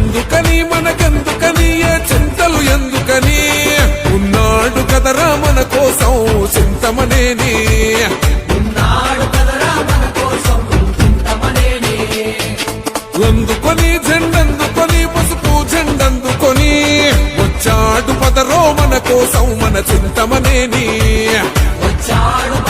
ఎందుకని మనకెందుకని ఏ చింతలు ఎందుకని? ఉన్నాడు కదరా మన కోసం చింతమనేని. అందుకొని జెండందుకొని పసుపు జెండందుకొని? వచ్చాడు పదరో మన కోసం మన చింతమనేని. వచ్చాడు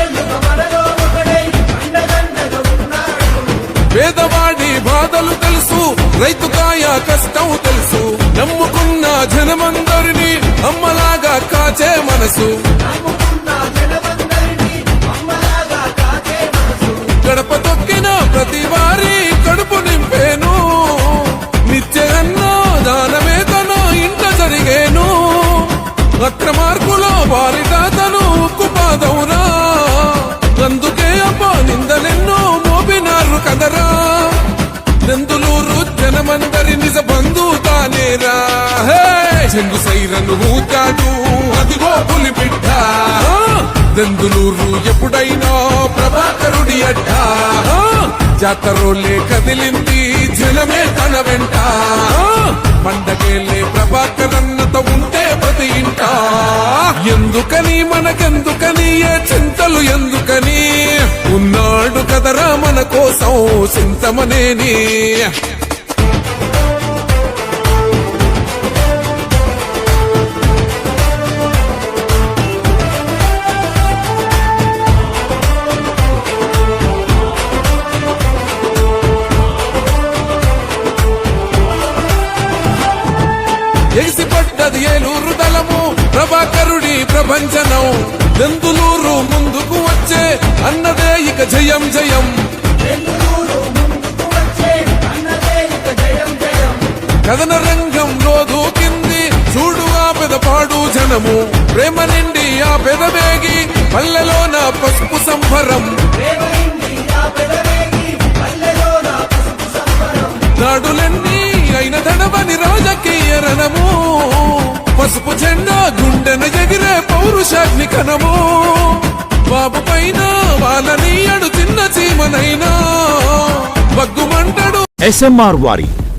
ఏళ్ళుగా మనలో ఒకడై అండదండగా ఉన్నాడు. పేదవాడి బాధలు తెలుసు రైతు కాయ కష్టం తెలుసు. నమ్ముకున్న జనమందరినీ అమ్మలాగా కాచే మనసు. గడప నందులూరు జనమందరి నిజ బంధుతానేరా చెంగు సైరను ఊతాడు అదిగో పులి బిడ్డ. దందులూరు ఎప్పుడైనా ప్రభాకరుడి అడ్డ. జాతరోలే కదిలింది జనమే తన వెంట. పండగేలే ప్రభాకరన్నత ఉంటే ప్రతి ఇంట. ఎందుకని మనకెందుకని ఏ చింతలు ఎందుకని? ఉన్నాడు కదరా మన కోసం. చింతమనేని ఎగిసిపడ్డది ఏలూరు దళము ప్రభాకరుడి ప్రభంజనం. దెందులూరు ముందుకు వచ్చే అన్నదే ఇక జయం జయం. కథన రంగంలో దూకింది. చూడు ఆ పెదపాడు జనము. ప్రేమ నిండి ఆ పెదవేగి పల్లెలోన పసుపు సంభరం నాడులన్నీ అయిన తడవని రాజకీయ రణము. పసుపు జెండా గుండెన ఎగిరే పౌరుషాగ్ని కనము బాబు పైన వాళ్ళని అడు చిన్న చీమనైనా. బగ్గుమంటడు ఎస్ఎంఆర్ వారి